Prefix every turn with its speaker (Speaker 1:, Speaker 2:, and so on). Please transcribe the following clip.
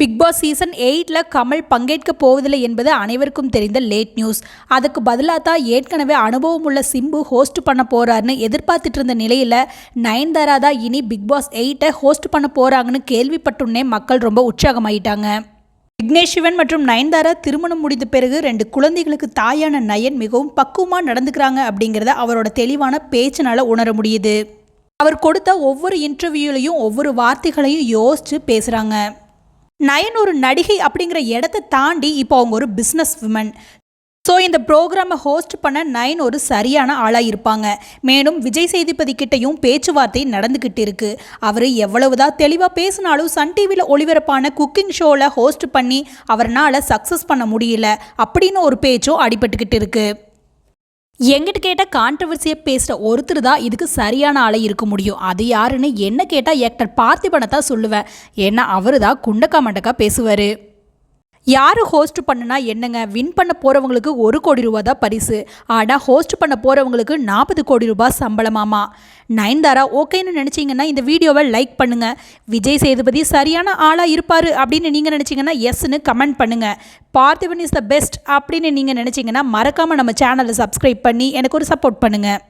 Speaker 1: Bigg Boss season எயிட்டில் கமல் பங்கேற்க போவதில்லை என்பது அனைவருக்கும் தெரிந்த லேட் நியூஸ். அதுக்கு பதிலாக தான் ஏற்கனவே அனுபவம் உள்ள சிம்பு ஹோஸ்ட் பண்ண போகிறாருன்னு எதிர்பார்த்துட்டு இருந்த நிலையில் நயன்தாரா தான் இனி பிக்பாஸ் எயிட்டை ஹோஸ்ட் பண்ண போகிறாங்கன்னு கேள்விப்பட்டுன்னே மக்கள் ரொம்ப உற்சாகமாயிட்டாங்க. விக்னேஷ் சிவன் மற்றும் நயன்தாரா திருமணம் முடிந்த பிறகு ரெண்டு குழந்தைகளுக்கு தாயான நயன் மிகவும் பக்குவமாக நடந்துக்கிறாங்க அப்படிங்கிறத அவரோட தெளிவான பேச்சினால் உணர முடியுது. அவர் கொடுத்த ஒவ்வொரு இன்டர்வியூலையும் ஒவ்வொரு வார்த்தைகளையும் யோசித்து பேசுகிறாங்க நயன் ஒரு நடிகை அப்படிங்கிற இடத்த தாண்டி இப்போ அவங்க ஒரு பிஸ்னஸ் விமன் ஸோ இந்த ப்ரோக்ராமை ஹோஸ்ட் பண்ண நயன் ஒரு சரியான ஆளாக இருப்பாங்க. மேலும் விஜய் சேதுபதி கிட்டையும் பேச்சுவார்த்தை நடந்துக்கிட்டு இருக்கு. அவர் எவ்வளவுதான் தெளிவாக பேசினாலும் சன் டிவியில் ஒளிபரப்பான குக்கிங் ஷோவில் ஹோஸ்ட் பண்ணி அவர்னால சக்ஸஸ் பண்ண முடியல. அப்படின்னு ஒரு பேச்சும் அடிபட்டுக்கிட்டு இருக்குது எங்கிட்ட கேட்டால் கான்ட்ரவர்சியை பேசுகிற ஒருத்தர் தான் இதுக்கு சரியான ஆளை இருக்க முடியும். அது யாருன்னு என்ன கேட்டால் ஆக்டர் பார்த்திபனை தான் சொல்லுவேன். ஏன்னா அவர் தான் குண்டக்கா மண்டக்கா பேசுவார். யார் ஹோஸ்ட் பண்ணுனா என்னங்க? வின் பண்ண போகிறவங்களுக்கு ஒரு கோடி ரூபா தான் பரிசு. ஆனால் ஹோஸ்ட் பண்ண போகிறவங்களுக்கு நாற்பது கோடி ரூபாய் சம்பளமாமா. நயன்தாரா ஓகேன்னு நினச்சிங்கன்னா இந்த வீடியோவை லைக் பண்ணுங்கள் விஜய் சேதுபதி சரியான ஆளாக இருப்பார் அப்படின்னு நீங்கள் நினச்சிங்கன்னா எஸ்ன்னு கமெண்ட் பண்ணுங்கள் பார்த்திபன் இஸ் த பெஸ்ட் அப்படின்னு நீங்கள் நினச்சிங்கன்னா மறக்காமல் நம்ம சேனலை சப்ஸ்கிரைப் பண்ணி எனக்கு ஒரு சப்போர்ட் பண்ணுங்கள்